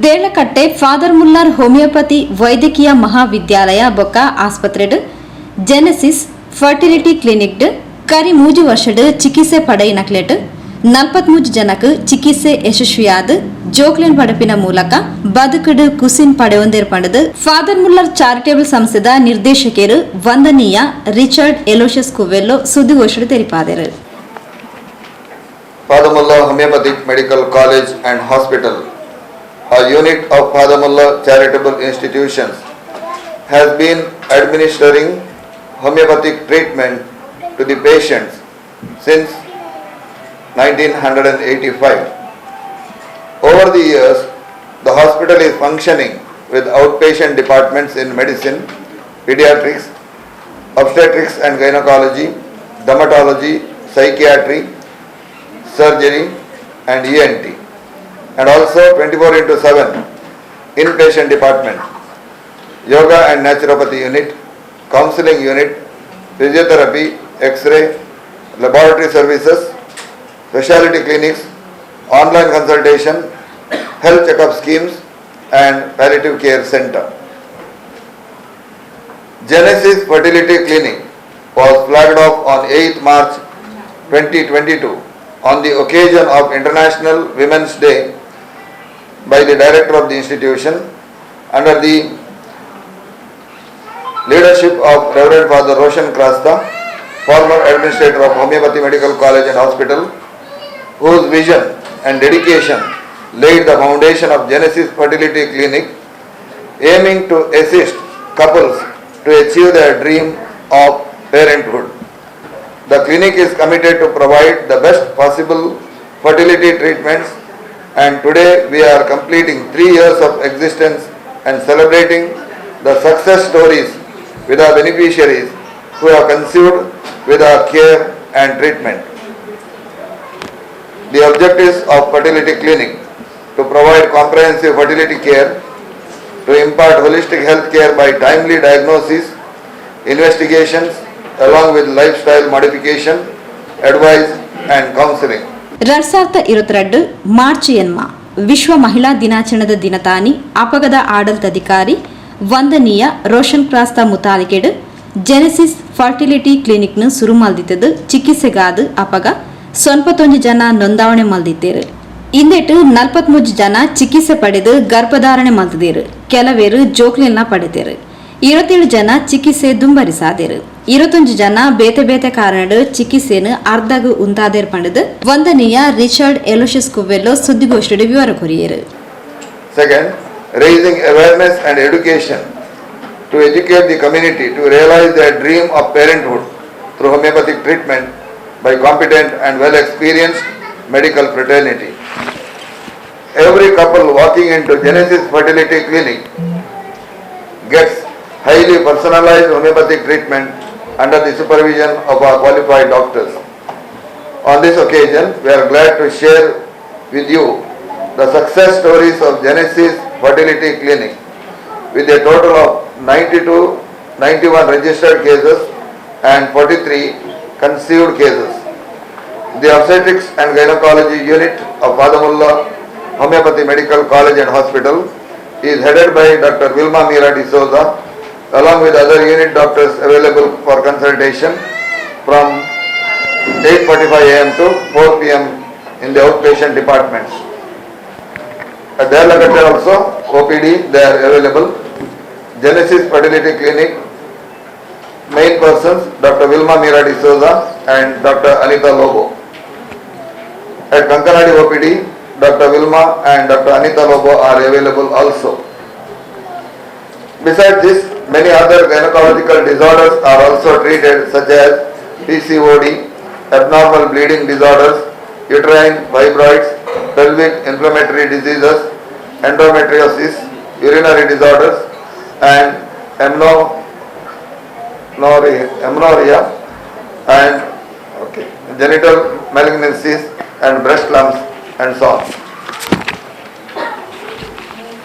Deralakatte father Muller homeopathy ವೈದ್ಯಕೀಯ ಮಹಾವಿದ್ಯಾಲಯ ಬೊಕ್ಕ ಆಸ್ಪತ್ರೆಡ್ ಜೆನೆಸಿಸ್ ಫರ್ಟಿಲಿಟಿ ಕ್ಲಿನಿಕ್ಡ್ ಕರಿ ಮೂಜು ವರ್ಷಡ್ ಚಿಕಿತ್ಸೆ ಪಡೆಯಿನಕ್ಲೆಟ್ ನಲ್ಪತ್ಮೂಜು ಜನಕ್ ಚಿಕಿತ್ಸೆ ಯಶಸ್ವಿಯಾದ ಜೋಕ್ಲಿನ್ ಪಡಪಿನ ಮೂಲಕ ಬದುಕಡು ಕುಸಿನ್ ಪಡೆಯೊಂದೇರ್ ಫಾದರ್ ಮುಲ್ಲರ್ ಚಾರಿಟೇಬಲ್ ಸಂಸ್ಥೆದ ನಿರ್ದೇಶಕರು ವಂದನೀಯ ರಿಚರ್ಡ್ ಎಲೋಷಸ್ ಕುವೆಲ್ಲೋ ಸುದ್ದಿಗೋಷ್ಠಿ ತೆರಿಪಾದರು Father Muller homeopathy medical college and Hospital, a unit of Padamalla Charitable Institutions, has been administering homeopathic treatment to the patients since 1985. Over the years, the hospital is functioning with outpatient departments in medicine, pediatrics, obstetrics and gynecology, dermatology, psychiatry, surgery and ENT and also 24 into 7 inpatient department, yoga and naturopathy unit, counseling unit, physiotherapy, x-ray, laboratory services, specialty clinics, online consultation, health checkup schemes and palliative care center. Genesis Fertility Clinic was flagged off on 8th March 2022 on the occasion of International Women's Day by the director of the institution under the leadership of Reverend Father Roshan Krasta, former administrator of Homeopathy Medical College and Hospital, whose vision and dedication laid the foundation of Genesis Fertility Clinic, aiming to assist couples to achieve their dream of parenthood. The clinic is committed to provide the best possible fertility treatments and today we are completing three years of existence and celebrating the success stories with our beneficiaries who have conceived with our care and treatment. The objectives of fertility clinic to provide comprehensive fertility care, to impart holistic health care by timely diagnosis, investigations along with lifestyle modification, advice and counseling. ಸಾವಿರದ ಇರುವತ್ತೆರಡು March ಎನ್ಮ ವಿಶ್ವ ಮಹಿಳಾ ದಿನಾಚರಣದ ದಿನತಾನಿ ಅಪಗದ ಆಡಳಿತಾಧಿಕಾರಿ ವಂದನೀಯ ರೋಷನ್ ಕ್ರಾಸ್ತ ಮುತಾಲಿಕೆಡ್ Genesis fertility ಕ್ಲಿನಿಕ್ನ ಸುರು ಮಲ್ದಿತ್ತದು ಚಿಕಿತ್ಸೆಗಾದ ಅಪಗ ಸೊನ್ಪತ್ತೊಂದು ಜನ ನೋಂದಾವಣೆ ಮಲ್ದಿದ್ದೇರು ಇಂದೆಟ್ಟು ನಲ್ಪತ್ಮೂಜು ಜನ ಚಿಕಿತ್ಸೆ ಪಡೆದು ಗರ್ಭಧಾರಣೆ ಮಲ್ತಿದ್ದೇರು ಕೆಲವೇರು ಜೋಕ್ಲಿನ ಪಡೆದೇರು ಇರುವತ್ತೇಳು ಜನ ಚಿಕಿತ್ಸೆ ದುಂಬರಿಸಾದೇರು. ಇರುತುಂಜು ಜನ ಬೇತೆ ಬೇತೆ ಕಾರಣ ಚಿಕಿತ್ಸೆಯನ್ನು ಅರ್ಧಗೂ ಉಂತಾದೇರ್ ಪಂಡದ ವಂದನೀಯ ರಿಚರ್ಡ್ ಎಲೋಶಸ್ ಕುವೆಲ್ಲೋ ಸುದ್ದಿಗೋಷ್ಠಿಯ ವಿವರ courier second raising awareness and education to educate the community to realise the dream of parenthood through homeopathic treatment by competent and well experience medical fraternity every couple walking in to Genesis fertility clinic gets highly personalised homeopathic treatment under the supervision of our qualified doctors. On this occasion, we are glad to share with you the success stories of Genesis Fertility Clinic with a total of 92, 91 registered cases and 43 conceived cases. The obstetrics and gynecology unit of Padamullah Homeopathy Medical College and Hospital is headed by Dr. Vilma Mira D'Souza along with other unit doctors available for consultation from 8:45 a.m. to 4 p.m. in the outpatient departments. At located also, OPD, they are available. Genesis Fertility Clinic, main persons, Dr. Vilma Mira Souza and Dr. Anita Lobo. At Kankanadi OPD, Dr. Vilma and Dr. Anita Lobo are available also. Besides this, many other gynecological disorders are also treated such as PCOD, abnormal bleeding disorders, uterine fibroids, pelvic inflammatory diseases, endometriosis, urinary disorders and amenorrhea and okay, genital malignancies and breast lumps and so on.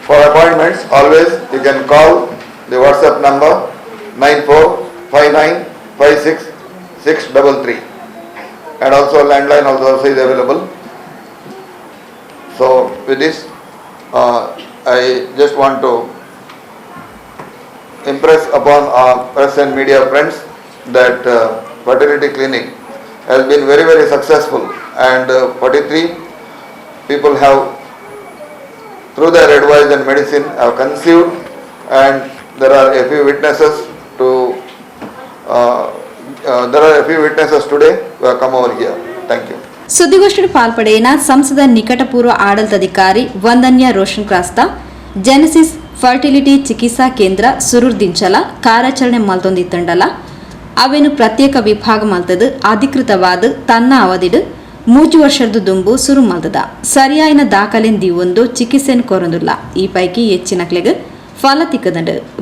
For appointments, always you can call the WhatsApp number 9459566633 and also landline also is available. So with this, uh, I just want to impress upon our press and media friends that uh, fertility clinic has been very very successful and uh, 43 people have through their advice and medicine have conceived and there are a few witnesses to uh, uh, there are a few witnesses today who have come over here. Thank you. ಸುದ್ದಿಗೋಷ್ಠಿ ಪಾಲ್ಪಡೆಯಿನ ಸಂಸದ ನಿಕಟಪೂರ್ವ ಆಡಳಿತಾಧಿಕಾರಿ ವಂದನ್ಯ Roshan Crasta Genesis fertility ಚಿಕಿತ್ಸಾ ಕೇಂದ್ರ ಸುರೂರ್ ದಿಂಚಲ ಕಾರ್ಯಾಚರಣೆ ಮಲ್ತೊಂದಿತ್ತಂಡಲ ಅವೇನು ಪ್ರತ್ಯೇಕ ವಿಭಾಗ ಮಲ್ತದು ಅಧಿಕೃತವಾದ ತನ್ನ ಅವಧಿಡು ಮೂಜು ವರ್ಷದ ದುಂಬು ಸುರು ಮಲ್ತದ ಸರಿಯಾಯಿನ ದಾಖಲೆನ್ ದಿವೊಂದು ಚಿಕಿತ್ಸೆನ್ ಕೊರೊಂದುಲ್ಲ ಈ ಪೈಕಿ ಹೆಚ್ಚಿನಕ್ಲೆಗ್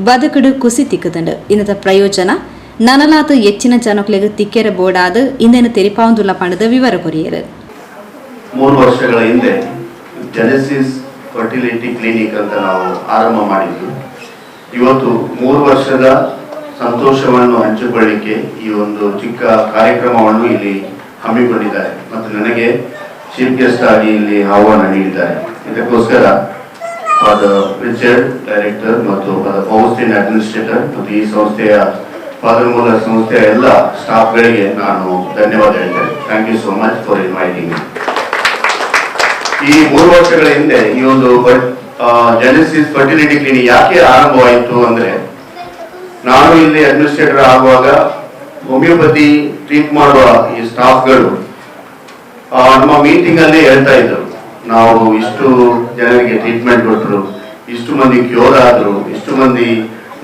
ಬದುಕುಡು ಕುಸಿ ತಿಕ್ಕದಂಡು ಇನ್ನದ ಪ್ರಯೋಜನ ನನಲಾತ ಹೆಚ್ಚಿನ ಜನಕ್ಲೆಗ್ ತಿಕ್ಕೆರ ಬೋಡಾದ ಇಂದೇನು ತೆರಿಪಾವಂದುಲ್ಲ ಪಣದ ವಿವರ ಕೊರಿಯರು. ಮೂರು ವರ್ಷಗಳ ಹಿಂದೆ ಜೆನೆಸಿಸ್ ಫರ್ಟಿಲಿಟಿ ಕ್ಲಿನಿಕ್ ಅಂತ ನಾವು ಆರಂಭ ಮಾಡಿದ್ವಿ. ಇವತ್ತು ಮೂರು ವರ್ಷದ ಸಂತೋಷವನ್ನು ಹಂಚಿಕೊಳ್ಳಿಕ್ಕೆ ಈ ಒಂದು ಚಿಕ್ಕ ಕಾರ್ಯಕ್ರಮವನ್ನು ಇಲ್ಲಿ ಹಮ್ಮಿಕೊಂಡಿದ್ದಾರೆ. ಮತ್ತು ನನಗೆ ಚೀಫ್ ಗೆಸ್ಟ್ ಆಗಿ ಇಲ್ಲಿ ಆಹ್ವಾನ ನೀಡಿದ್ದಾರೆ. ಇದಕ್ಕೋಸ್ಕರ ಫಾದರ್ ಪ್ರಿನ್ಸಿಪಲ್ ಡೈರೆಕ್ಟರ್ ಮತ್ತು ಅದರ ಫೌಸ್ಟಿನ್ ಅಡ್ಮಿನಿಸ್ಟ್ರೇಟರ್ ಮತ್ತು ಈ ಸಂಸ್ಥೆಯ ಪದಮೂಲ ಮೂಲ ಸಂಸ್ಥೆಯ ಎಲ್ಲ ಸ್ಟಾಫ್ಗಳಿಗೆ ನಾನು ಧನ್ಯವಾದ ಹೇಳ್ತೇನೆ. Thank you so much for inviting ಈ ಮೂರು ವರ್ಷಗಳ ಹಿಂದೆ ಈ ಒಂದು ಜೆನೆಸಿಸ್ ಫರ್ಟಿಲಿಟಿ ಕ್ಲಿನಿಕ್ ಯಾಕೆ ಆರಂಭವಾಯಿತು ಅಂದ್ರೆ, ನಾನು ಇಲ್ಲಿ ಅಡ್ಮಿನಿಸ್ಟ್ರೇಟರ್ ಆಗುವಾಗ ಹೋಮಿಯೋಪತಿ ಟ್ರೀಟ್ ಮಾಡುವ ಈ ಸ್ಟಾಫ್ಗಳು ನಮ್ಮ ಮೀಟಿಂಗ್ ಅಲ್ಲಿ ಹೇಳ್ತಾ ಇದ್ರು ನಾವು ಇಷ್ಟು ಜನರಿಗೆ ಟ್ರೀಟ್ಮೆಂಟ್ ಕೊಟ್ಟರು ಇಷ್ಟು ಮಂದಿ ಕ್ಯೂರ್ ಆದರು, ಇಷ್ಟು ಮಂದಿ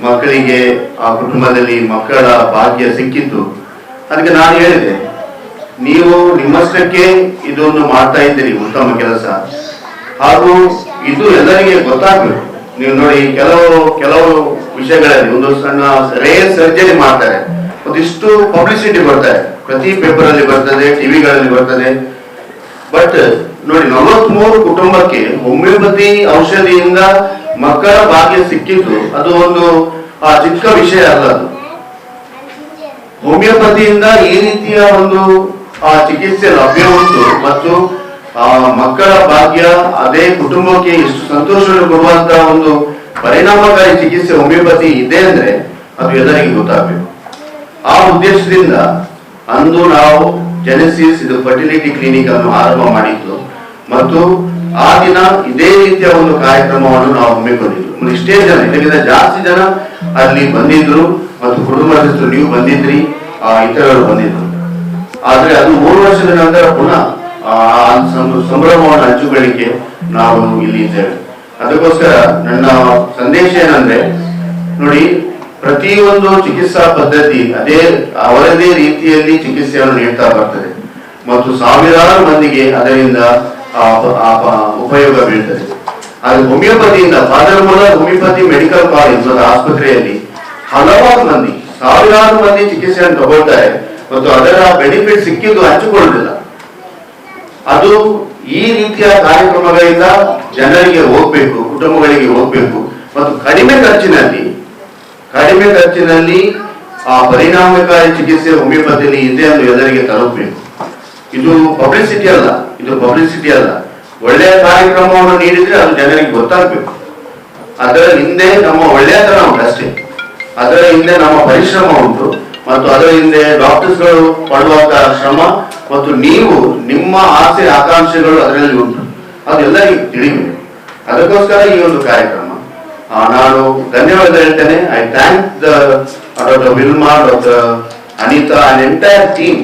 ಮಕ್ಕಳಿಗೆ ಆ ಕುಟುಂಬದಲ್ಲಿ ಮಕ್ಕಳ ಭಾಗ್ಯ ಸಿಕ್ಕಿತ್ತು. ಅದಕ್ಕೆ ನಾನು ಹೇಳಿದೆ, ನೀವು ನಿಮ್ಮಷ್ಟಕ್ಕೆ ಇದೊಂದು ಮಾಡ್ತಾ ಇದ್ದೀರಿ ಉತ್ತಮ ಕೆಲಸ. ಹಾಗೂ ಇದು ಎಲ್ಲರಿಗೆ ಗೊತ್ತಾಗ್ಬೇಕು. ನೀವು ನೋಡಿ, ಕೆಲವು ಕೆಲವು ವಿಷಯಗಳಲ್ಲಿ ಒಂದು ಸಣ್ಣ ರೇರ್ ಸರ್ಜರಿ ಮಾಡ್ತಾರೆ. ಒಂದಿಷ್ಟು ಪಬ್ಲಿಸಿಟಿ ಬರ್ತಾರೆ ಪ್ರತಿ ಪೇಪರ್ ಅಲ್ಲಿ ಬರ್ತದೆ ಟಿವಿಗಳಲ್ಲಿ ಬರ್ತದೆ. ಬಟ್ ನೋಡಿ ನಲವತ್ಮೂರು ಕುಟುಂಬಕ್ಕೆ ಹೋಮಿಯೋಪತಿ ಔಷಧಿಯಿಂದ ಮಕ್ಕಳ ಭಾಗ್ಯ ಸಿಕ್ಕಿದ್ದು ಅದು ಒಂದು ಚಿಕ್ಕ ವಿಷಯ ಅಲ್ಲ ಅದು. ಹೋಮಿಯೋಪತಿಯಿಂದ ಈ ರೀತಿಯ ಒಂದು ಆ, ಚಿಕಿತ್ಸೆ ಲಭ್ಯ ಉಂಟು ಮತ್ತು ಆ, ಮಕ್ಕಳ ಭಾಗ್ಯ ಅದೇ ಕುಟುಂಬಕ್ಕೆ ಇಷ್ಟು ಸಂತೋಷವನ್ನು ಕೊಡುವಂತಹ ಒಂದು ಪರಿಣಾಮಕಾರಿ ಚಿಕಿತ್ಸೆ ಹೋಮಿಯೋಪತಿ ಇದೆ ಅಂದ್ರೆ ಅದು ಎಲ್ಲರಿಗೂ ಗೊತ್ತಾಗಬೇಕು. ಆ ಉದ್ದೇಶದಿಂದ ಅಂದು ನಾವು ಜೆನೆಸಿಸ್ ಇದು ಫರ್ಟಿಲಿಟಿ ಕ್ಲಿನಿಕ್ ಅನ್ನು ಆರಂಭ ಮಾಡಿದ್ದು. ಮತ್ತು ಆ ದಿನ ಇದೇ ರೀತಿಯ ಒಂದು ಕಾರ್ಯಕ್ರಮವನ್ನು ನಾವು ಹಮ್ಮಿಕೊಂಡಿದ್ದು ಒಂದು ಇಷ್ಟೇ ಜನ ಇದಕ್ಕಿಂತ ಜಾಸ್ತಿ ಜನ ಅಲ್ಲಿ ಬಂದಿದ್ರು ಮತ್ತು ಕುಟುಂಬದಷ್ಟು ನೀವು ಬಂದಿದ್ರಿ ಆ, ಇತರರು ಬಂದಿದ್ರು. ಆದ್ರೆ ಅದು ಮೂರು ವರ್ಷದ ನಂತರ ಪುನಃ ಆ ಸಂಭ್ರಮವನ್ನು ಹಂಚುಗಳಿಗೆ ನಾವು ಇಲ್ಲಿ ಇದ್ದೇವೆ. ಅದಕ್ಕೋಸ್ಕರ ನನ್ನ ಸಂದೇಶ ಏನಂದ್ರೆ ನೋಡಿ ಪ್ರತಿಯೊಂದು ಚಿಕಿತ್ಸಾ ಪದ್ಧತಿ ಅದೇ ಅವರದೇ ರೀತಿಯಲ್ಲಿ ಚಿಕಿತ್ಸೆಯನ್ನು ನೀಡ್ತಾ ಬರ್ತದೆ. ಮತ್ತು ಸಾವಿರಾರು ಮಂದಿಗೆ ಅದರಿಂದ ಉಪಯೋಗ ಬೀಳ್ತದೆ ಅದು ಹೋಮಿಯೋಪತಿಯಿಂದ Father Muller homeopathy medical college ಮತ್ತು ಆಸ್ಪತ್ರೆಯಲ್ಲಿ ಹಲವಾರು ಮಂದಿ, ಸಾವಿರಾರು ಮಂದಿ ಚಿಕಿತ್ಸೆಯನ್ನು ತಗೊಳ್ತಾರೆ ಮತ್ತು ಅದರ ಬೆನಿಫಿಟ್ ಸಿಕ್ಕಿದ್ದು ಹಂಚಿಕೊಳ್ಳುವುದಿಲ್ಲ. ಅದು ಈ ರೀತಿಯ ಕಾರ್ಯಕ್ರಮಗಳಿಂದ ಜನರಿಗೆ ಹೋಗ್ಬೇಕು, ಕುಟುಂಬಗಳಿಗೆ ಹೋಗ್ಬೇಕು. ಮತ್ತು ಕಡಿಮೆ ಖರ್ಚಿನಲ್ಲಿ ಕಡಿಮೆ ಖರ್ಚಿನಲ್ಲಿ ಆ ಪರಿಣಾಮಕಾರಿ ಚಿಕಿತ್ಸೆ ಹೋಮಿಯೋಪತಿಯಲ್ಲಿ ಇದೆ ಎಂದು ಎಲ್ಲರಿಗೆ ತಲುಪಬೇಕು. ಇದು ಪಬ್ಲಿಸಿಟಿ ಅಲ್ಲ, ಇದು ಪಬ್ಲಿಸಿಟಿ ಅಲ್ಲ. ಒಳ್ಳೆಯ ಕಾರ್ಯಕ್ರಮವನ್ನು ನೀಡಿದ್ರೆ ಅದು ಜನರಿಗೆ ಗೊತ್ತಾಗಬೇಕು. ಅದರ ಹಿಂದೆ ನಮ್ಮ ಒಳ್ಳೆಯತನ ಉಂಟು ಅಷ್ಟೇ. ಅದರ ಹಿಂದೆ ನಮ್ಮ ಪರಿಶ್ರಮ ಉಂಟು. ಮತ್ತು ಅದರ ಹಿಂದೆ ಡಾಕ್ಟರ್ಸ್ಗಳು ಪಡುವಂತಹ ಶ್ರಮ ಮತ್ತು ನೀವು ನಿಮ್ಮ ಆಸೆ, ಆಕಾಂಕ್ಷೆಗಳು ಅದರಲ್ಲಿ ಉಂಟು. ಅದೆಲ್ಲ ತಿಳಿಬೇಕು. ಅದಕ್ಕೋಸ್ಕರ ಈ ಒಂದು ಕಾರ್ಯಕ್ರಮ. ನಾನು ಧನ್ಯವಾದ ಹೇಳ್ತೇನೆ. I thank the doctor Wilma doctor Anita and entire team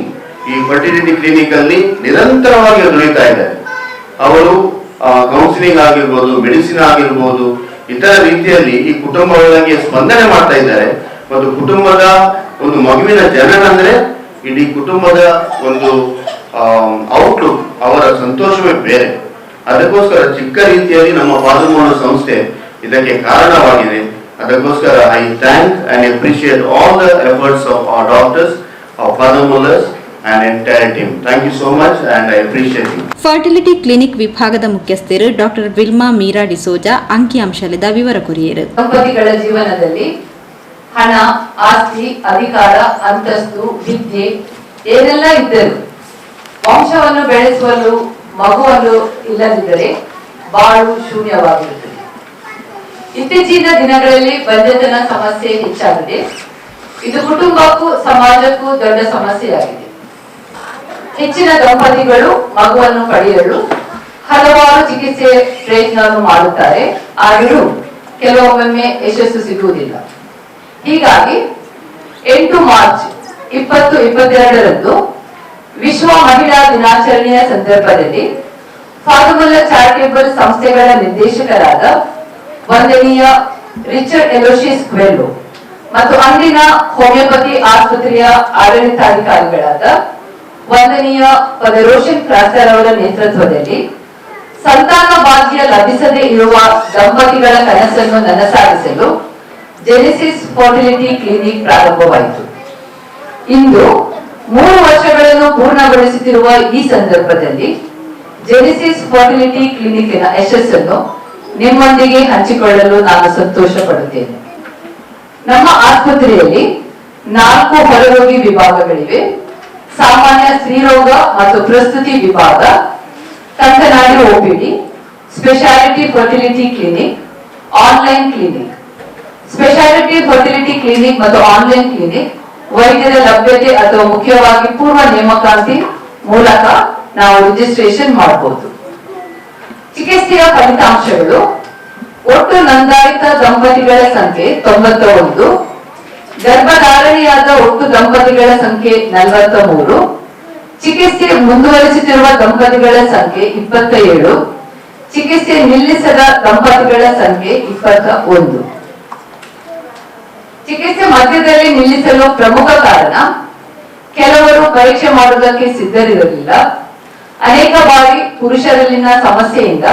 ಈ ಫರ್ಟಿಲಿಟಿ ಕ್ಲಿನಿಕ್ ಅಲ್ಲಿ ನಿರಂತರವಾಗಿ ದುಡಿತಾ ಇದ್ದಾರೆ ಅವರು ಕೌನ್ಸಿಲಿಂಗ್ ಆಗಿರ್ಬೋದು ಮೆಡಿಸಿನ್ ಆಗಿರ್ಬೋದು, ಇತರ ರೀತಿಯಲ್ಲಿ ಈ ಕುಟುಂಬಗಳಿಗೆ ಸ್ಪಂದನೆ ಮಾಡ್ತಾ ಇದ್ದಾರೆ. ಮತ್ತು ಕುಟುಂಬದ ಒಂದು ಮಗುವಿನ ಜನನ ಅಂದ್ರೆ ಇಡೀ ಕುಟುಂಬದ ಒಂದು ಔಟ್ಲುಕ್ ಅವರ ಸಂತೋಷವೇ ಬೇರೆ. ಅದಕ್ಕೋಸ್ಕರ ಚಿಕ್ಕ ರೀತಿಯಲ್ಲಿ ನಮ್ಮ ಪಾದಮೋಹನ ಸಂಸ್ಥೆ ಇದಕ್ಕೆ ಕಾರಣವಾಗಿದೆ. ಅದಕ್ಕೋಸ್ಕರ I thank and appreciate all the efforts of doctors of Father Muller's and entire team. Thank you so much and I appreciate you. Fertility clinic ವಿಭಾಗದ ಮುಖ್ಯಸ್ಥರು ಡಾಕ್ಟರ್ ವಿಲ್ಮಾ ಮೀರಾ ಡಿಸೋಜಾ ಅಂಕಿಅಂಶದ ವಿವರ ಕುರಿಯರು ದಂಪತಿಗಳ ಜೀವನದಲ್ಲಿ ಹಣ ಆಸ್ತಿ ಅಧಿಕಾರ ಅಂತಸ್ತು ವಿದ್ಯೆ ಏನೆಲ್ಲ ಇದ್ದರು ವಂಶವನ್ನು ಬೆಳೆಸುವಲು ಮಗುವನ್ನು ಇಲ್ಲದಿದ್ದರೆ ಬಾಳು ಶೂನ್ಯವಾಗಿರುತ್ತದೆ. ಇತ್ತೀಚಿನ ದಿನಗಳಲ್ಲಿ ಬಂಜತನ ಸಮಸ್ಯೆ ಹೆಚ್ಚಾಗಿದೆ. ಇದು ಕುಟುಂಬಕ್ಕೂ ಸಮಾಜಕ್ಕೂ ದೊಡ್ಡ ಸಮಸ್ಯೆಯಾಗಿದೆ. ಹೆಚ್ಚಿನ ದಂಪತಿಗಳು ಮಗುವನ್ನು ಪಡೆಯಲು ಹಲವಾರು ಚಿಕಿತ್ಸೆ ಪ್ರಯತ್ನವನ್ನು ಮಾಡುತ್ತಾರೆ. ಆದರೂ ಕೆಲವೊಮ್ಮೆ ಯಶಸ್ಸು ಸಿಗುವುದಿಲ್ಲ. ಹೀಗಾಗಿ ಎಂಟು ಮಾರ್ಚ್ ಇಪ್ಪತ್ತು ಇಪ್ಪತ್ತೆರಡರಂದು ವಿಶ್ವ ಮಹಿಳಾ ದಿನಾಚರಣೆಯ ಸಂದರ್ಭದಲ್ಲಿ ಫಾರ್ಮುಲಾ ಚಾರಿಟೇಬಲ್ ಸಂಸ್ಥೆಗಳ ನಿರ್ದೇಶಕರಾದ ವಂದನೀಯ ರಿಚರ್ಡ್ ಎಲೋಶಿಸ್ ಕ್ವೆಲ್ಲು ಮತ್ತು ಅಂದಿನ ಹೋಮಿಯೋಪತಿ ಆಸ್ಪತ್ರೆಯ ಆಡಳಿತಾಧಿಕಾರಿಗಳಾದ ವಂದನೀಯ ಪದರೋಷನ್ ಕ್ರಾಸರ್ ಅವರ ನೇತೃತ್ವದಲ್ಲಿ ಸಂತಾನ ಭಾಗ್ಯ ಲಭಿಸದೇ ಇರುವ ದಂಪತಿಗಳ ಕನಸನ್ನು ನನಸಾಗಿಸಲು ಜೆನೆಸಿಸ್ ಫರ್ಟಿಲಿಟಿ ಕ್ಲಿನಿಕ್ ಪ್ರಾರಂಭವಾಯಿತು. ಇಂದು ಮೂರು ವರ್ಷಗಳನ್ನು ಪೂರ್ಣಗೊಳಿಸುತ್ತಿರುವ ಈ ಸಂದರ್ಭದಲ್ಲಿ ಜೆನೆಸಿಸ್ ಫರ್ಟಿಲಿಟಿ ಕ್ಲಿನಿಕ್ನ ಯಶಸ್ಸನ್ನು ನಿಮ್ಮೊಂದಿಗೆ ಹಂಚಿಕೊಳ್ಳಲು ನಾನು ಸಂತೋಷ ಪಡುತ್ತೇನೆ ನಮ್ಮ ಆಸ್ಪತ್ರೆಯಲ್ಲಿ ನಾಲ್ಕು ಹೊರರೋಗಿ ವಿಭಾಗಗಳಿವೆ. ಸಾಮಾನ್ಯ ಸ್ತ್ರೀರೋಗ ಮತ್ತು ಪ್ರಸ್ತುತಿ ವಿಭಾಗ Kankanadi OPD speciality fertility clinic online clinic speciality fertility clinic ಮತ್ತು ಆನ್ಲೈನ್ ಕ್ಲಿನಿಕ್ ವೈದ್ಯರ ಲಭ್ಯತೆ ಅಥವಾ ಮುಖ್ಯವಾಗಿ ಪೂರ್ವ ನೇಮಕಾತಿ ಮೂಲಕ ನಾವು ರಿಜಿಸ್ಟ್ರೇಷನ್ ಮಾಡಬಹುದು ಚಿಕಿತ್ಸೆಯ ಫಲಿತಾಂಶಗಳು, ಒಟ್ಟು ನೋಂದಾಯಿತ ದಂಪತಿಗಳ ಸಂಖ್ಯೆ ತೊಂಬತ್ತ ಒಂದು ಗರ್ಭಧಾರಣೆಯಾದ ಒಟ್ಟು ದಂಪತಿಗಳ ಸಂಖ್ಯೆ ನಲವತ್ತ ಮೂರು ಚಿಕಿತ್ಸೆ ಮುಂದುವರಿಸುತ್ತಿರುವ ದಂಪತಿಗಳ ಸಂಖ್ಯೆ ಇಪ್ಪತ್ತ ಏಳು ಚಿಕಿತ್ಸೆ ನಿಲ್ಲಿಸದ ದಂಪತಿಗಳ ಸಂಖ್ಯೆ ಇಪ್ಪತ್ತ ಒಂದು ಚಿಕಿತ್ಸೆ ಮಧ್ಯದಲ್ಲಿ ನಿಲ್ಲಿಸಲು ಪ್ರಮುಖ ಕಾರಣ, ಕೆಲವರು ಪರೀಕ್ಷೆ ಮಾಡುವುದಕ್ಕೆ ಸಿದ್ಧರಿರಲಿಲ್ಲ. ಅನೇಕ ಬಾರಿ ಪುರುಷರಲ್ಲಿನ ಸಮಸ್ಯೆಯಿಂದ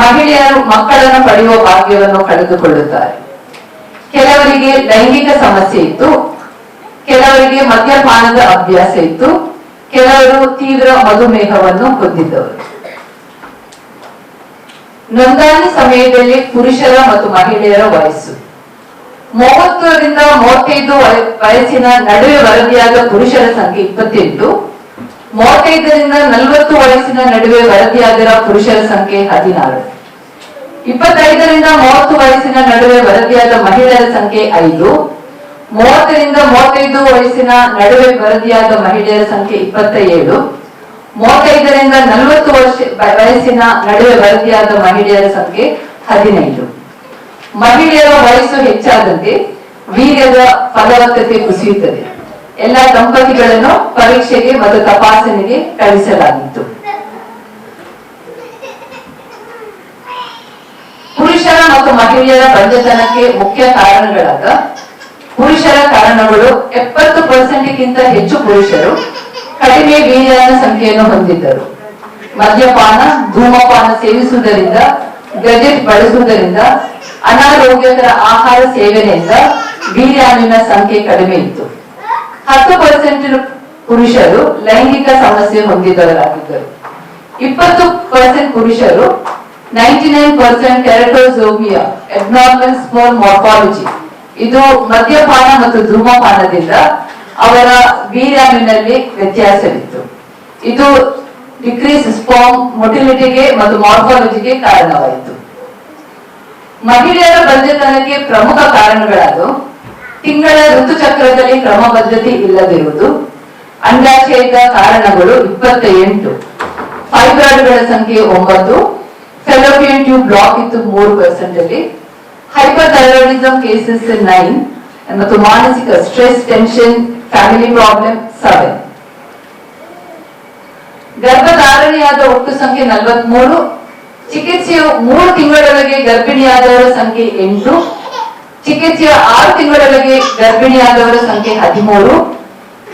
ಮಹಿಳೆಯರು ಮಕ್ಕಳನ್ನು ಪಡೆಯುವ ಭಾಗ್ಯವನ್ನು ಕಳೆದುಕೊಳ್ಳುತ್ತಾರೆ. ಕೆಲವರಿಗೆ ಲೈಂಗಿಕ ಸಮಸ್ಯೆ ಇತ್ತು, ಕೆಲವರಿಗೆ ಮದ್ಯಪಾನದ ಅಭ್ಯಾಸ ಇತ್ತು, ಕೆಲವರು ತೀವ್ರ ಮಧುಮೇಹವನ್ನು ಹೊಂದಿದ್ದವರು. ನೋಂದಣಿ ಸಮಯದಲ್ಲಿ ಪುರುಷರ ಮತ್ತು ಮಹಿಳೆಯರ ವಯಸ್ಸು. ಮೂವತ್ತರಿಂದ ಮೂವತ್ತೈದು ವಯ- ವಯಸ್ಸಿನ ನಡುವೆ ವರದಿಯಾದ ಪುರುಷರ ಸಂಖ್ಯೆ ಇಪ್ಪತ್ತೆಂಟು, ಮೂವತ್ತೈದರಿಂದ ನಲವತ್ತು ವಯಸ್ಸಿನ ನಡುವೆ ವರದಿಯಾಗಿರುವ ಪುರುಷರ ಸಂಖ್ಯೆ ಹದಿನಾರು. ಇಪ್ಪತ್ತೈದರಿಂದ ಮೂವತ್ತು ವಯಸ್ಸಿನ ನಡುವೆ ವರದಿಯಾದ ಮಹಿಳೆಯರ ಸಂಖ್ಯೆ ಐದು. ಮೂವತ್ತರಿಂದ ಮೂವತ್ತೈದು ವಯಸ್ಸಿನ ನಡುವೆ ವರದಿಯಾದ ಮಹಿಳೆಯರ ಸಂಖ್ಯೆ ಇಪ್ಪತ್ತ ಏಳು ಮೂವತ್ತೈದರಿಂದ ನಲವತ್ತು ವರ್ಷ ವಯಸ್ಸಿನ ನಡುವೆ ವರದಿಯಾದ ಮಹಿಳೆಯರ ಸಂಖ್ಯೆ ಹದಿನೈದು. ಮಹಿಳೆಯರ ವಯಸ್ಸು ಹೆಚ್ಚಾದಂತೆ ವೀರ್ಯದ ಫಲವತ್ತತೆ ಕುಸಿಯುತ್ತದೆ. ಎಲ್ಲ ದಂಪತಿಗಳನ್ನು ಪರೀಕ್ಷೆಗೆ ಮತ್ತು ತಪಾಸಣೆಗೆ ಕಳಿಸಲಾಗಿತ್ತು ಪುರುಷರ ಮತ್ತು ಮಹಿಳೆಯರ ಬಂಜತನಕ್ಕೆ ಮುಖ್ಯ ಕಾರಣಗಳಾದ ಪುರುಷರ ಕಾರಣಗಳು ಎಪ್ಪತ್ತು ಪರ್ಸೆಂಟ್ಗಿಂತ ಹೆಚ್ಚು ಪುರುಷರು ಕಡಿಮೆ ವೀರ್ಯದ ಸಂಖ್ಯೆಯನ್ನು ಹೊಂದಿದ್ದರು. ಮದ್ಯಪಾನ, ಧೂಮಪಾನ ಸೇವಿಸುವುದರಿಂದ ಗಜೆಟ್ ಬಳಸುವುದರಿಂದ, ಅನಾರೋಗ್ಯಕರ ಆಹಾರ ಸೇವನೆಯಿಂದ ವೀರ್ಯಾಣುವಿನ ಸಂಖ್ಯೆ ಕಡಿಮೆ ಇತ್ತು. ಹತ್ತು ಪರ್ಸೆಂಟ್ ಪುರುಷರು ಲೈಂಗಿಕ ಸಮಸ್ಯೆ ಹೊಂದಿದವರಾಗಿದ್ದರು. ಇಪ್ಪತ್ತು ಪರ್ಸೆಂಟ್ ಪುರುಷರು ninety nine percent teratozoospermia abnormal sperm morphology ಇದು ಮದ್ಯಪಾನ ಮತ್ತು ಧೂಮಪಾನದಿಂದ ಅವರ ವೀರ್ಯಾಮಿನಲ್ಲಿ ವ್ಯತ್ಯಾಸವಿತ್ತು. ಇದು ಡಿಕ್ರೀಸ್ ಸ್ಪಾಮ್ ಮೊಟಿಲಿಟಿಗೆ ಮತ್ತು ಮಾರ್ಫಾಲಜಿಗೆ ಕಾರಣವಾಯಿತು. ಮಹಿಳೆಯರ ಬಂಜತನಕ್ಕೆ ಪ್ರಮುಖ ಕಾರಣಗಳಾದ ತಿಂಗಳ ಋತುಚಕ್ರದಲ್ಲಿ ಕ್ರಮಬದ್ಧತೆ ಇಲ್ಲದಿರುವುದು. ಅಂಡಾಶಯದ ಕಾರಣಗಳು ಇಪ್ಪತ್ತ ಎಂಟು ಫೈಬ್ರಾಯ್ಡ್ಗಳ ಸಂಖ್ಯೆ ಒಂಬತ್ತು. ಫೆಲೋಪಿಯನ್ ಟ್ಯೂಬ್ ಬ್ಲಾಕ್ ಇತ್ತು ಮೂರು ಪರ್ಸೆಂಟ್ ಅಲ್ಲಿ. ಹೈಪರ್ಥೈರಾಯ್ಡಿಸಮ್ ಕೇಸಸ್ ನೈನ್ ಮತ್ತು ಮಾನಸಿಕ stress tension family problem seven ಗರ್ಭಧಾರಣೆಯಾದ ಒಟ್ಟು ಸಂಖ್ಯೆ ನಲವತ್ಮೂರು. ಚಿಕಿತ್ಸೆಯು ಮೂರು ತಿಂಗಳೊಳಗೆ ಗರ್ಭಿಣಿಯಾದವರ ಸಂಖ್ಯೆ ಎಂಟು. ಚಿಕಿತ್ಸೆಯ ಆರು ತಿಂಗಳೊಳಗೆ ಗರ್ಭಿಣಿಯಾದವರ ಸಂಖ್ಯೆ ಹದಿಮೂರು.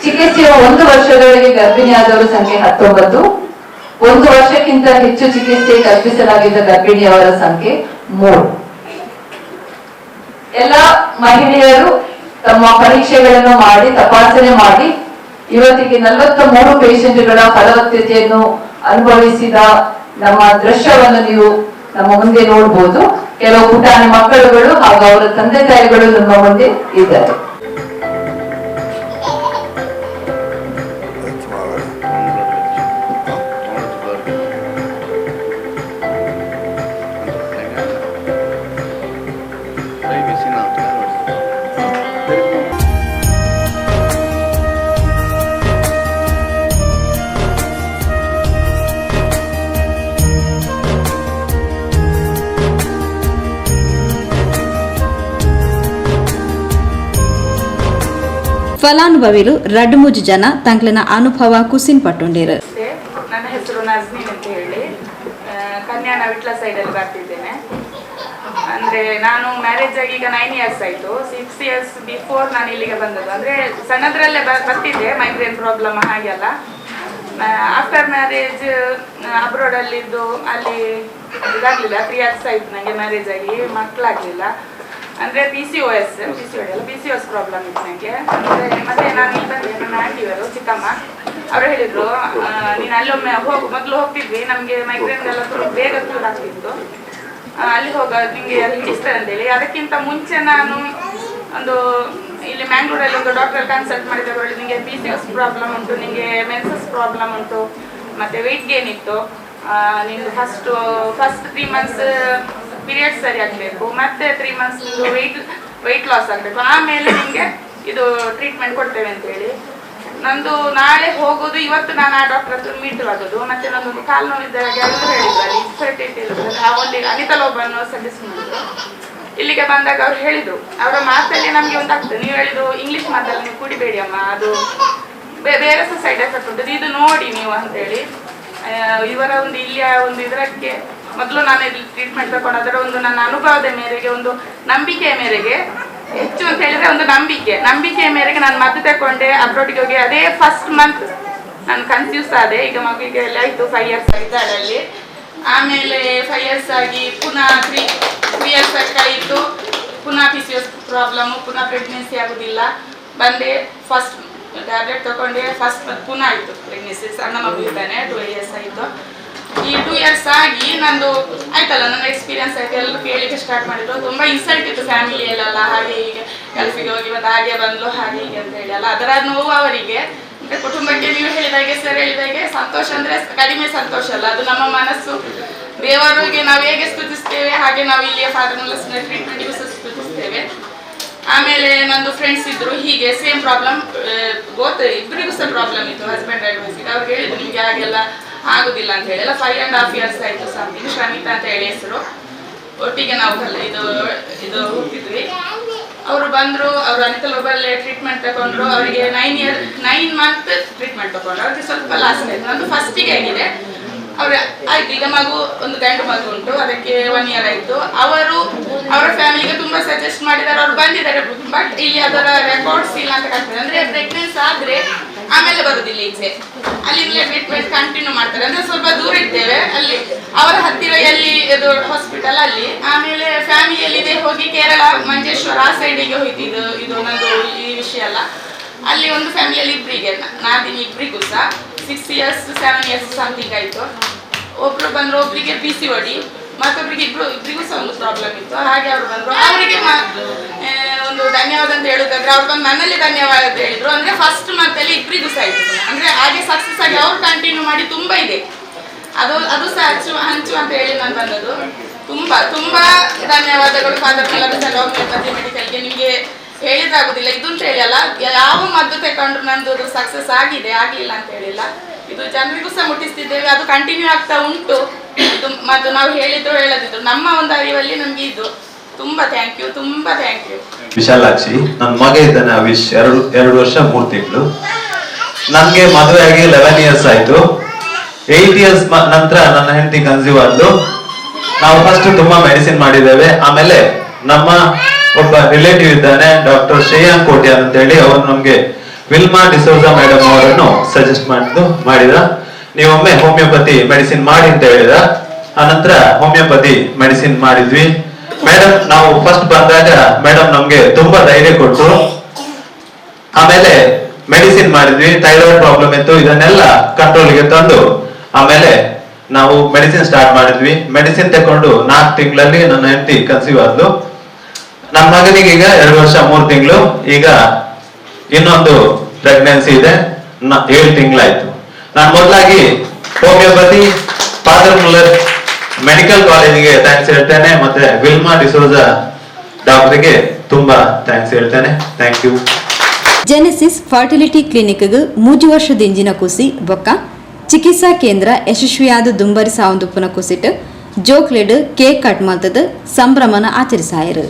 ಚಿಕಿತ್ಸೆಯ ಒಂದು ವರ್ಷದೊಳಗೆ ಗರ್ಭಿಣಿಯಾದವರ ಸಂಖ್ಯೆ ಹತ್ತೊಂಬತ್ತು. ಒಂದು ವರ್ಷಕ್ಕಿಂತ ಹೆಚ್ಚು ಚಿಕಿತ್ಸೆ ಕಲ್ಪಿಸಲಾಗಿದ್ದ ಗರ್ಭಿಣಿಯವರ ಸಂಖ್ಯೆ ಮೂರು. ಎಲ್ಲ ಮಹಿಳೆಯರು ತಮ್ಮ ಪರೀಕ್ಷೆಗಳನ್ನು ಮಾಡಿ, ತಪಾಸಣೆ ಮಾಡಿ, ಇವತ್ತಿಗೆ ನಲವತ್ತ ಮೂರು ಪೇಷಂಟ್ಗಳ ಫಲವತ್ತತೆಯನ್ನು ಅನುಭವಿಸಿದ ನಮ್ಮ ದೃಶ್ಯವನ್ನು ನೀವು ನಮ್ಮ ಮುಂದೆ ನೋಡಬಹುದು ಕೆಲವು ಪುಟಾಣಿ ಮಕ್ಕಳುಗಳು ಹಾಗೂ ಅವರ ತಂದೆ ತಾಯಿಗಳು ನಮ್ಮ ಮುಂದೆ ಇದ್ದಾರೆ. ಫಲಾನುಭವಿಲು ರಡ್ಮುಜ್ ಮೂಜು ಜನ ತಂಗ್ಲಿನ ಅನುಭವ ಕುಸಿನ್ ಪಟ್ಟುಂಡೇರು ನನ್ನ ಹೆಸರು ನಜ್ಮೀನ್ ಅಂತ ಹೇಳಿ. ಕನ್ಯಾನ ವಿಟ್ಲ ಸೈಡಲ್ಲಿ ಬರ್ತಿದ್ದೇನೆ. ಅಂದರೆ ನಾನು ಮ್ಯಾರೇಜ್ ಆಗಿ ಈಗ ನೈನ್ ಇಯರ್ಸ್ ಆಯಿತು. ಸಿಕ್ಸ್ ಇಯರ್ಸ್ ಬಿಫೋರ್ ನಾನು ಇಲ್ಲಿಗೆ ಬಂದದ್ದು. ಅಂದರೆ ಸಣ್ಣದ್ರಲ್ಲೇ ಬರ್ತಿದ್ದೆ ಮೈಗ್ರೇನ್ ಪ್ರಾಬ್ಲಮ್ ಹಾಗೆಲ್ಲ ಆಫ್ಟರ್ ಮ್ಯಾರೇಜ್ ಅಬ್ರೋಡಲ್ಲಿದ್ದು ಅಲ್ಲಿ ಇದಾಗಲಿಲ್ಲ. ತ್ರೀ ಇಯರ್ಸ್ ಆಯಿತು ನನಗೆ ಮ್ಯಾರೇಜ್ ಆಗಿ ಮಕ್ಕಳಾಗಲಿಲ್ಲ ಅಂದರೆ P C O S P C ಅಲ್ಲ ಪಿ ಸಿ ಎಸ್ ಪ್ರಾಬ್ಲಮ್ ಇತ್ತು ನನಗೆ ಮತ್ತೆ ನಾನು ಇಲ್ಲಿ ಬಂದೆ ನನ್ನ ಆಂಟಿಯವರು ಚಿಕ್ಕಮ್ಮ, ಅವರು ಹೇಳಿದ್ರು ನೀನು ಅಲ್ಲೊಮ್ಮೆ ಹೋಗು, ಮೊದಲು ಹೋಗ್ತಿದ್ವಿ, ನಮಗೆ ಮೈಗ್ರೇನ್ ಎಲ್ಲ ತುಂಬ ಬೇಗ ಕ್ಯೂರ್ ಅಲ್ಲಿ ಹೋಗ ನಿಮಗೆ ಅಲ್ಲಿ ಇಷ್ಟ ಅಂತೇಳಿ. ಅದಕ್ಕಿಂತ ಮುಂಚೆ ನಾನು ಒಂದು ಇಲ್ಲಿ ಮ್ಯಾಂಗ್ಳೂರಲ್ಲಿ ಒಂದು ಡಾಕ್ಟರ್ ಕನ್ಸಲ್ಟ್ ಮಾಡಿದಾಗ ನಿಮಗೆ ಪಿ ಸಿ ಎಸ್ ಪ್ರಾಬ್ಲಮ್ ಉಂಟು ನಿಮಗೆ ಮೆನ್ಸಸ್ ಪ್ರಾಬ್ಲಮ್ ಉಂಟು, ಮತ್ತು ವೆಯ್ಟ್ ಗೇನ್ ಇತ್ತು. ನೀನು first first three months periods ಸರಿ ಆಗಬೇಕು. ಮತ್ತೆ three months weight weight loss ಆಗಬೇಕು. ಆಮೇಲೆ ನಿಮಗೆ ಇದು ಟ್ರೀಟ್ಮೆಂಟ್ ಕೊಡ್ತೇವೆ ಅಂತ ಹೇಳಿ. ನಂದು ನಾಳೆ ಹೋಗೋದು, ಇವತ್ತು ನಾನು ಆ ಡಾಕ್ಟರ್ ಹತ್ರ ಮೀಟ್ ಆಗೋದು ಮತ್ತೆ ನಂದೊಂದು ಕಾಲು ನೋವಿದ್ದಾಗ ಎಲ್ಲರೂ ಹೇಳಿದ್ರು. ಅಲ್ಲಿ ಇನ್ಫರ್ಟಿಲಿಟಿ ಅಲ್ಲಿ ಅನಿತಾ ಲೋಬನ್ನು ಸಜೆಸ್ಟ್ ಮಾಡಿದ್ರು ಇಲ್ಲಿಗೆ ಬಂದಾಗ ಅವ್ರು ಹೇಳಿದ್ರು. ಅವರ ಮಾತಲ್ಲಿ ನಮಗೆ ಒಂದಾಗ್ತದೆ. ನೀವು ಹೇಳಿದ್ರು ಇಂಗ್ಲೀಷ್ ಮಾತಲ್ಲಿ ನೀವು ಕುಡಿಬೇಡಿ ಅಮ್ಮ. ಅದು ಬೇರೆ ಸಹ ಸೈಡ್ ಎಫೆಕ್ಟ್ ಉಂಟು. ಇದು ನೋಡಿ ನೀವು ಅಂತೇಳಿ ಇವರ ಒಂದು ಇಲ್ಲಿಯ ಒಂದು ಇದಕ್ಕೆ ಮೊದಲು ನಾನು ಇಲ್ಲಿ ಟ್ರೀಟ್ಮೆಂಟ್ ತಗೊಂಡಾದ್ರೆ ಒಂದು ನನ್ನ ಅನುಭವದ ಮೇರೆಗೆ, ಒಂದು ನಂಬಿಕೆಯ ಮೇರೆಗೆ, ಹೆಚ್ಚು ಅಂತ ಹೇಳಿದ್ರೆ ಒಂದು ನಂಬಿಕೆ. ನಂಬಿಕೆಯ ಮೇರೆಗೆ ನಾನು ಮದ್ದು ತಗೊಂಡೆ, ಅಬ್ರೋಡಿಗೆ ಹೋಗಿ ಅದೇ ಫಸ್ಟ್ ಮಂತ್ ನಾನು ಕನ್ಫ್ಯೂಸ್ ಆದೆ. ಈಗ ಮಗುವಿಗೆ ಎಲ್ಲ ಆಯಿತು ಫೈವ್ ಇಯರ್ಸ್ ಆಗಿದ್ದಾಳೆ ಅದರಲ್ಲಿ ಆಮೇಲೆ ಫೈವ್ ಇಯರ್ಸ್ ಆಗಿ ಪುನಃ ತ್ರೀ ತ್ರೀ ಇಯರ್ಸ್ ಕಳೀತು ಪುನಃ ಪಿ ಸಿ ಎಸ್ ಪ್ರಾಬ್ಲಮ್ಮು ಪುನಃ ಪ್ರೆಗ್ನೆನ್ಸಿ ಆಗೋದಿಲ್ಲ. ಬಂದೆ ಫಸ್ಟ್ ಟ್ಯಾಬ್ಲೆಟ್ ತಗೊಂಡೆ ಫಸ್ಟ್ ಪುನಃ ಆಯಿತು. ಪ್ರೆಗ್ನೆನ್ಸಿ ಸಣ್ಣ ಮಗು ಇದ್ದಾನೆ ಟೂ ಇಯರ್ಸ್ ಆಯಿತು. ಈ ಟೂ ಇಯರ್ಸ್ ಆಗಿ ನಂದು ಆಯ್ತಲ್ಲ, ನನ್ನ ಎಕ್ಸ್ಪೀರಿಯನ್ಸ್ ಆಯ್ತು, ಎಲ್ಲರೂ ಕೇಳಿಕ್ಕೆ ಸ್ಟಾರ್ಟ್ ಮಾಡಿದ್ರು ತುಂಬ ಇನ್ಸಲ್ಟ್ ಇತ್ತು ಫ್ಯಾಮಿಲಿಯಲ್ಲೆಲ್ಲ ಹಾಗೆ ಹೀಗೆ. ಕೆಲ್ಸಿಗೆ ಹೋಗಿ ಮತ್ತೆ ಹಾಗೆ ಬಂದ್ಲು, ಹಾಗೆ ಹೀಗೆ ಅಂತ ಹೇಳಿ ಅಲ್ಲ. ಅದರ ನೋವು ಅವರಿಗೆ. ಮತ್ತೆ ಕುಟುಂಬಕ್ಕೆ ನೀವು ಹೇಳಿದಾಗೆ ಸರ್ ಹೇಳಿದಾಗೆ ಸಂತೋಷ ಅಂದ್ರೆ ಕಡಿಮೆ ಸಂತೋಷ ಅಲ್ಲ. ಅದು ನಮ್ಮ ಮನಸ್ಸು. ದೇವರಿಗೆ ನಾವು ಹೇಗೆ ಸ್ತುತಿಸ್ತೇವೆ, ಹಾಗೆ ನಾವು ಇಲ್ಲಿಯ ಫಾದರ್ ಟ್ರೀಟ್ಮೆಂಟ್ ಸಹ ಸ್ತುತಿಸ್ತೇವೆ. ಆಮೇಲೆ ನಂದು ಫ್ರೆಂಡ್ಸ್ ಇದ್ರು, ಹೀಗೆ ಸೇಮ್ ಪ್ರಾಬ್ಲಮ್ ಗೋತ್ ಇಬ್ಬರಿಗೂ ಸಹ ಪ್ರಾಬ್ಲಮ್ ಇತ್ತು ಹಸ್ಬೆಂಡ್ ವೈಫಿಗೆ ಅವ್ರು ಹೇಳಿದ್ರು, ನಿಮ್ಗೆ ಹಾಗೆಲ್ಲ ಆಗುದಿಲ್ಲ ಅಂತ ಹೇಳಿ. ಎಲ್ಲ ಫೈವ್ ಆ್ಯಂಡ್ ಹಾಫ್ ಇಯರ್ಸ್ ಆಯಿತು ಸಮಥಿಂಗ್ ಶ್ರಮಿತಾ ಅಂತ ಹೇಳಿ ಹೆಸರು. ಒಟ್ಟಿಗೆ ನಾವು ಇದು ಇದು ಹೋಗ್ತಿದ್ವಿ ಅವರು ಬಂದ್ರು, ಅವರು ಅನಿತಲ್ ಒಬ್ಬರಲ್ಲೇ ಟ್ರೀಟ್ಮೆಂಟ್ ತಗೊಂಡ್ರು. ಅವರಿಗೆ nine year nine month treatment ತಗೊಂಡ್ರು. ಅವ್ರಿಗೆ ಸ್ವಲ್ಪ ಲಾಸ್ ಆಯಿತು. ನಂದು ಫಸ್ಟಿಗೆ ಆಗಿದೆ. ಅವ್ರ ಆಯ್ತು. ಈಗ ಮಗು, ಒಂದು ಗಂಡು ಮಗು ಉಂಟು. ಅದಕ್ಕೆ ಒನ್ ಇಯರ್ ಆಯ್ತು. ಅವರು ಅವರ ಫ್ಯಾಮಿಲಿಗೆ ತುಂಬಾ ಸಜೆಸ್ಟ್ ಮಾಡಿದ್ದಾರೆ. ಅವ್ರು ಬಂದಿದ್ದಾರೆ. ಬಟ್ ಇಲ್ಲಿ ಅದರ ರೆಕಾರ್ಡ್ಸ್ ಇಲ್ಲ ಅಂತ ಕಾಣ್ತದೆ. ಅಂದ್ರೆ ಪ್ರೆಗ್ನೆನ್ಸ್ ಆದ್ರೆ ಆಮೇಲೆ ಬರುದಿಲ್ಲ ಈಚೆ. ಅಲ್ಲಿಂದಲೇ ಟ್ರೀಟ್ಮೆಂಟ್ ಕಂಟಿನ್ಯೂ ಮಾಡ್ತಾರೆ. ಅಂದ್ರೆ ಸ್ವಲ್ಪ ದೂರ ಇರ್ತೇವೆ ಅಲ್ಲಿ. ಅವರ ಹತ್ತಿರ ಎಲ್ಲಿ ಹಾಸ್ಪಿಟಲ್ ಅಲ್ಲಿ. ಆಮೇಲೆ ಫ್ಯಾಮಿಲಿಯಲ್ಲಿ ಇದೆ ಹೋಗಿ ಕೇರಳ, ಮಂಜೇಶ್ವರ, ಆ ಸೈಡಿಗೆ ಹೋಯ್ತು. ಇದು ನಂದು ಈ ವಿಷಯ ಅಲ್ಲ. ಅಲ್ಲಿ ಒಂದು ಫ್ಯಾಮಿಲಿಯಲ್ಲಿ ಇಬ್ಬರಿಗೆ ನಾದಿನಿ ಇಬ್ಬರಿಗೂ ಸಹ. Six years seven years something ಆಯಿತು. ಒಬ್ರು ಬಂದ್ರು, ಒಬ್ರಿಗೆ ಪಿ ಸಿ ಒಡಿ ಮತ್ತೊಬ್ರಿಗೆ ಇಬ್ರು ಇಬ್ಬರಿಗೂ ಸಹ ಒಂದು ಪ್ರಾಬ್ಲಮ್ ಇತ್ತು. ಹಾಗೆ ಅವರು ಬಂದ್ರು. ಅವರಿಗೆ ಒಂದು ಧನ್ಯವಾದ ಅಂತ ಹೇಳುದಾದ್ರೆ ಅವ್ರು ಬಂದು ನನ್ನಲ್ಲಿ ಧನ್ಯವಾದ ಅಂತ ಹೇಳಿದ್ರು. ಅಂದ್ರೆ ಫಸ್ಟ್ ಮಂತಲ್ಲಿ ಇಬ್ಬರಿಗೂ ಸಹ ಇತ್ತು. ಅಂದ್ರೆ ಹಾಗೆ ಸಕ್ಸಸ್ ಆಗಿ ಅವರು ಕಂಟಿನ್ಯೂ ಮಾಡಿ ತುಂಬಾ ಇದೆ. ಅದು ಅದು ಸಹ ಹಂಚು ಹಂಚು ಅಂತ ಹೇಳಿ ನಾನು ಬಂದದ್ದು. ತುಂಬಾ ತುಂಬಾ ಧನ್ಯವಾದಗಳು ಫಾದರ್ ಹೋಮಿಯೋಪತಿ ಮೆಡಿಕಲ್ಗೆ ನಿಮಗೆ ಹೇಳಿದಾಗೋದಿಲ್ಲ ಇದು ಅಂತ ಹೇಳಿ ಅಲ್ಲ ಯಾವ ಮದ್ದು ತಗೊಂಡ್ರು ನಂದು ಸಕ್ಸಸ್ ಆಗಿದೆ ಆಗಿಲ್ಲ ಅಂತ ಹೇಳಿಲ್ಲ. ಇದು ಜನರಿಗೂ ಸಹ ಮುಟ್ಟಿಸ್ತಿದ್ದೇವೆ, ಅದು ಕಂಟಿನ್ಯೂ ಆಗ್ತಾ ಉಂಟು. ಮತ್ತು ನಾವು ಹೇಳಿದ್ರು ಹೇಳದಿದ್ರು, ನಮ್ಮ ಒಂದು ಅರಿವಲ್ಲಿ ನಮ್ಗೆ ಇದು. ತುಂಬಾ ಥ್ಯಾಂಕ್ ಯು ತುಂಬಾ ಥ್ಯಾಂಕ್ ಯು ವಿಶಾಲಾಕ್ಷಿ ನನ್ನ ಮಗ ಇದ್ದಾನೆ ಅವಿಶ್, ಎರಡು ಎರಡು ವರ್ಷ ಮೂರು ತಿಂಗಳು. ನನ್ಗೆ ಮದುವೆ ಆಗಿ ಲೆವೆನ್ ಇಯರ್ಸ್ ಆಯ್ತು ಏಟ್ ಇಯರ್ಸ್ ನಂತರ ನನ್ನ ಹೆಂಡತಿ ಕನ್ಸೀವ್ ಆದ್ಲು ನಾವು ಫಸ್ಟ್ ತುಂಬಾ ಮೆಡಿಸಿನ್ ಮಾಡಿದ್ದೇವೆ. ಆಮೇಲೆ ನಮ್ಮ ಒಬ್ಬ ರಿಲೇಟಿವ್ ಇದ್ದಾನೆ ಡಾಕ್ಟರ್ ಶ್ರೇಯಾನ್ ಕೋಟ್ಯಾನ್ ಅಂತ ಹೇಳಿ ಅವರು ನಮ್ಗೆ ವಿಲ್ಮಾ ಡಿಸೋಜಾ ಮೇಡಮ್ ಅವರನ್ನು ಸಜೆಸ್ಟ್ ಮಾಡಿದ್ದು, ಮಾಡಿದ. ನೀವೊಮ್ಮೆ ಹೋಮಿಯೋಪತಿ ಮೆಡಿಸಿನ್ ಮಾಡಿ ಅಂತ ಹೇಳಿದ. ಆನಂತರ ಹೋಮಿಯೋಪತಿ ಮೆಡಿಸಿನ್ ಮಾಡಿದ್ವಿ. ಮೇಡಮ್ ನಾವು ಫಸ್ಟ್ ಬಂದಾಗ ಮೇಡಮ್ ನಮ್ಗೆ ತುಂಬಾ ಧೈರ್ಯ ಕೊಟ್ಟು ಆಮೇಲೆ ಮೆಡಿಸಿನ್ ಮಾಡಿದ್ವಿ. ಥೈರಾಯ್ಡ್ ಪ್ರಾಬ್ಲಮ್ ಇತ್ತು. ಇದನ್ನೆಲ್ಲ ಕಂಟ್ರೋಲ್ಗೆ ತಂದು ಆಮೇಲೆ ನಾವು ಮೆಡಿಸಿನ್ ಸ್ಟಾರ್ಟ್ ಮಾಡಿದ್ವಿ. ಮೆಡಿಸಿನ್ ತಗೊಂಡು ನಾಲ್ಕು ತಿಂಗಳಲ್ಲಿ ನನ್ನ ಹೆಂಡತಿ ಕನ್ಸೀವ್ ಆದ್ಲು. ನನ್ನ ಮಗನಿಗೆ ಈಗ ಎರಡು ವರ್ಷ, ಮೂರು ತಿಂಗಳು. ಈಗ ಇನ್ನೊಂದು ಪ್ರೆಗ್ನೆನ್ಸಿ ಇದೆ. ಏಳು ತಿಂಗಳಾಯ್ತು. ನಾನು ಮೊದಲಾಗಿ ಹೋಮಿಯೋಪತಿ ಫಾದರ್ ಮುಲ್ಲರ್ ಮೆಡಿಕಲ್ ಕಾಲೇಜಿಗೆ ಥ್ಯಾಂಕ್ಸ್ ಹೇಳ್ತೇನೆ, ಮತ್ತೆ ವಿಲ್ಮಾ ಡಿಸೋಜ ಡಾಕ್ಟರ್ಗೆ ತುಂಬಾ ಥ್ಯಾಂಕ್ಸ್ ಹೇಳ್ತೇನೆ. ಥ್ಯಾಂಕ್ ಯು ಜೆನೆಸಿಸ್ ಫರ್ಟಿಲಿಟಿ ಕ್ಲಿನಿಕ್ಗೆ ಮೂಜು ವರ್ಷದಿಂಜಿನ ಕುಸಿ, ಬೊಕ್ಕ. ಚಿಕಿತ್ಸಾ ಕೇಂದ್ರ ಯಶಸ್ವಿಯಾದ ದುಂಬರಿ ಸಾವಂದುಪ್ಪನ ಕುಸಿಟ್, ಜೋಕ್ಲೆಡ್ ಕೇಕ್ ಕಟ್ ಮಾತದ ಸಂಭ್ರಮನ ಆಚರಿಸಾಯರು.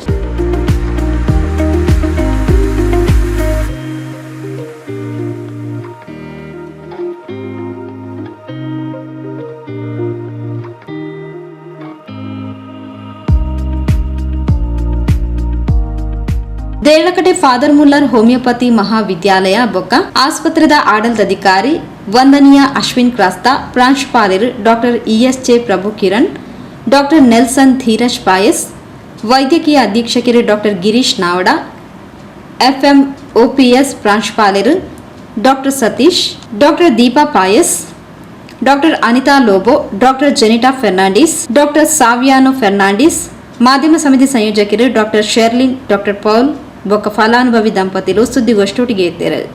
ದೇಳಕಟೆ ಫಾದರ್ ಮುಲ್ಲರ್ ಹೋಮಿಯೋಪತಿ ಮಹಾವಿದ್ಯಾಲಯ ಬೊಕ್ಕ. ಆಸ್ಪತ್ರೆದ ಆಡಳಿತಾಧಿಕಾರಿ ವಂದನೀಯ ಅಶ್ವಿನ್ ಕ್ರಾಸ್ತ, ಪ್ರಾಂಶುಪಾಲರು doctor E S J Prabhu Kiran, doctor Nelson Dheeraj Pais, ವೈದ್ಯಕೀಯ ಅಧೀಕ್ಷಕರು doctor Girish Navada, F M O P S ಪ್ರಾಂಶುಪಾಲರು doctor Satish, doctor Deepa Pais, doctor Anita Lobo, doctor Jenita Fernandes, doctor Saviano Fernandes, ಮಾಧ್ಯಮ ಸಮಿತಿ ಸಂಯೋಜಕರು doctor Sherlin, doctor Paul ಬೊಕ್ಕ ಫಲಾನುಭವಿ ದಂಪತಿಗಳು ಸುದ್ದಿಗೋಷ್ಠಿಗೆ ಇದ್ದಾರೆ.